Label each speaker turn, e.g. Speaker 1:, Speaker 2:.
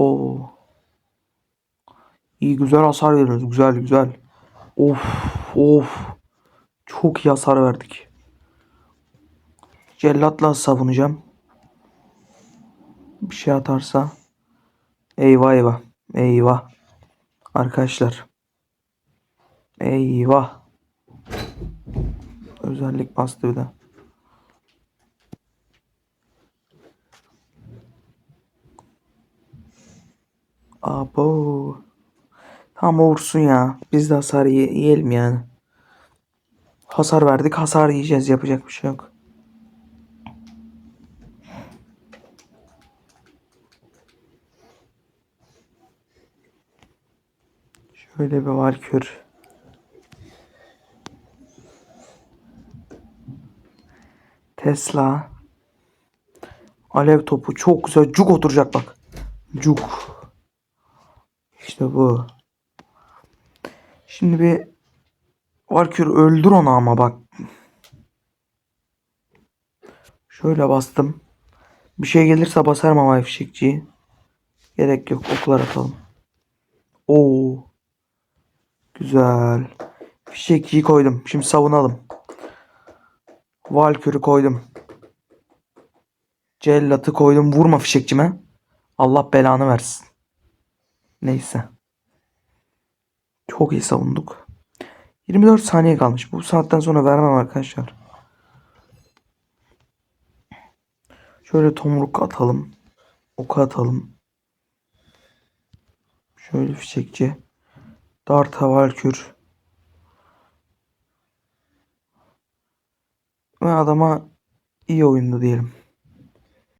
Speaker 1: Oo. İyi güzel hasar veriyoruz. Güzel güzel. Of of. Çok iyi hasar verdik. Cellatla savunacağım. Bir şey atarsa. Eyvah eyvah. Eyvah. Arkadaşlar. Eyvah. Özellik bastı bir de. Abo. Tamam o ya. Biz de hasar ye- yiyelim yani. Hasar verdik. Hasar yiyeceğiz. Yapacak bir şey yok. Şöyle bir valkür. Tesla. Alev topu çok güzel. Cuk oturacak bak. Cuk. İşte bu. Şimdi bir Valkür öldür onu ama bak. Şöyle bastım. Bir şey gelirse basarım ama fişekçiyi. Gerek yok. Oklar atalım. Oo. Güzel. Fişekçiyi koydum. Şimdi savunalım. Valkür'ü koydum. Cellat'ı koydum. Vurma fişekçime. Allah belanı versin. Neyse. Çok iyi savunduk. 24 saniye kalmış. Bu saatten sonra vermem arkadaşlar. Şöyle tomruk atalım. Oku atalım. Şöyle fişekçi. Dart valkür. Ve adama iyi oyundu diyelim.